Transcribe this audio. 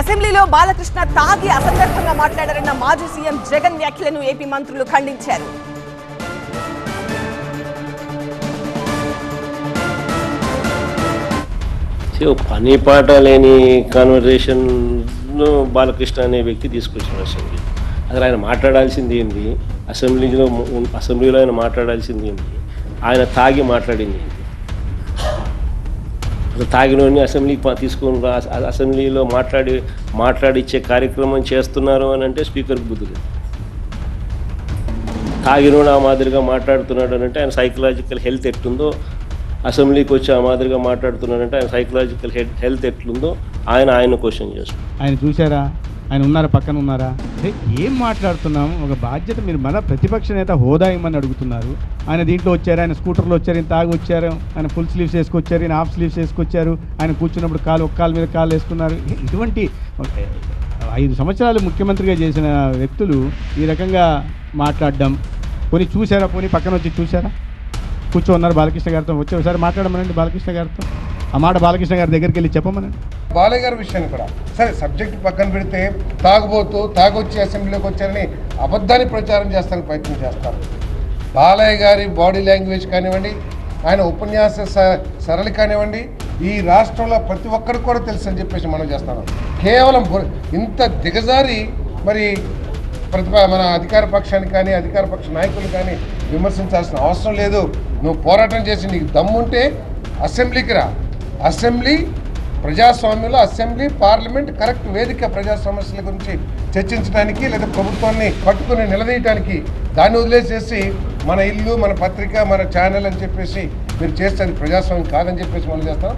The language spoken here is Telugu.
అసెంబ్లీలో బాలకృష్ణ తాగి అసందర్భంగా మాట్లాడారన్న మాజీ సీఎం జగన్ వ్యాఖ్యలను ఏపీ మంత్రులు ఖండించారు. పని పాట లేని కాన్వర్జేషన్ బాలకృష్ణ అనే వ్యక్తి తీసుకొచ్చిన అసెంబ్లీ అసలు ఆయన మాట్లాడాల్సింది ఏంది? అసెంబ్లీలో అసెంబ్లీలో ఆయన మాట్లాడాల్సింది ఏంది? ఆయన తాగి మాట్లాడింది ఏంటి అసలు తాగినోని అసెంబ్లీకి తీసుకుని తీసుకొని అసెంబ్లీలో మాట్లాడి మాట్లాడిచ్చే కార్యక్రమం చేస్తున్నారు అని అంటే స్పీకర్కి బుద్ధి తాగినోడు ఆ మాదిరిగా మాట్లాడుతున్నాడు అని అంటే ఆయన సైకలాజికల్ హెల్త్ ఎట్లుందో అసెంబ్లీకి వచ్చి ఆ మాదిరిగా మాట్లాడుతున్నాడంటే ఆయన సైకలాజికల్ హెల్త్ ఎట్లుందో ఆయన ఆయన క్వశ్చన్ చేస్తాడు. ఆయన చూసారా ఆయన ఉన్నారా? పక్కన ఉన్నారా? అంటే ఏం మాట్లాడుతున్నాం ఒక బాధ్యత మీరు మన ప్రతిపక్ష నేత హోదా ఇమ్మని అడుగుతున్నారు. ఆయన దీంట్లో వచ్చారు ఆయన స్కూటర్లో వచ్చారు ఈయన తాగి వచ్చారు ఆయన ఫుల్ స్లీవ్స్ వేసుకొచ్చారు ఈయన హాఫ్ స్లీవ్స్ వేసుకొచ్చారు ఆయన కూర్చున్నప్పుడు కాలు ఒక కాలు మీద కాలు వేసుకున్నారు. ఇటువంటి ఐదు సంవత్సరాలు ముఖ్యమంత్రిగా చేసిన వ్యక్తులు ఈ రకంగా మాట్లాడడం. పోనీ చూసారా పోనీ పక్కన వచ్చి చూసారా కూర్చో ఉన్నారు బాలకృష్ణ గారితో. వచ్చి ఒకసారి మాట్లాడమనండి బాలకృష్ణ గారితో. ఆ మాట బాలకృష్ణ గారి దగ్గరికి వెళ్ళి చెప్పమనండి. బాలయ్య గారి విషయాన్ని కూడా. సరే సబ్జెక్ట్ పక్కన పెడితే తాగుబోతూ తాగొచ్చి అసెంబ్లీలోకి వచ్చారని అబద్ధాన్ని ప్రచారం చేస్తానికి ప్రయత్నం చేస్తారు. బాలయ్య గారి బాడీ లాంగ్వేజ్ కానివ్వండి ఆయన ఉపన్యాస స- సరళి కానివ్వండి ఈ రాష్ట్రంలో ప్రతి ఒక్కరికి కూడా తెలుసు అని చెప్పేసి మనం చేస్తాను. కేవలం ఇంత దిగజారి మరి ప్రతిభ మన అధికార పక్షాన్ని కానీ అధికార పక్ష నాయకులు కానీ విమర్శించాల్సిన అవసరం లేదు. నువ్వు పోరాటం చేసి నీకు దమ్ముంటే అసెంబ్లీకి రా. అసెంబ్లీ ప్రజాస్వామ్యంలో అసెంబ్లీ పార్లమెంట్ కరెక్ట్ వేదిక ప్రజా సమస్యల గురించి చర్చించడానికి లేదా ప్రభుత్వాన్ని పట్టుకుని నిలదీయడానికి దాన్ని వదిలేసేసి మన ఇల్లు మన పత్రిక మన ఛానల్ అని చెప్పేసి మీరు చేస్తే అది ప్రజాస్వామ్యం కాదని చెప్పేసి మనం చేస్తాం.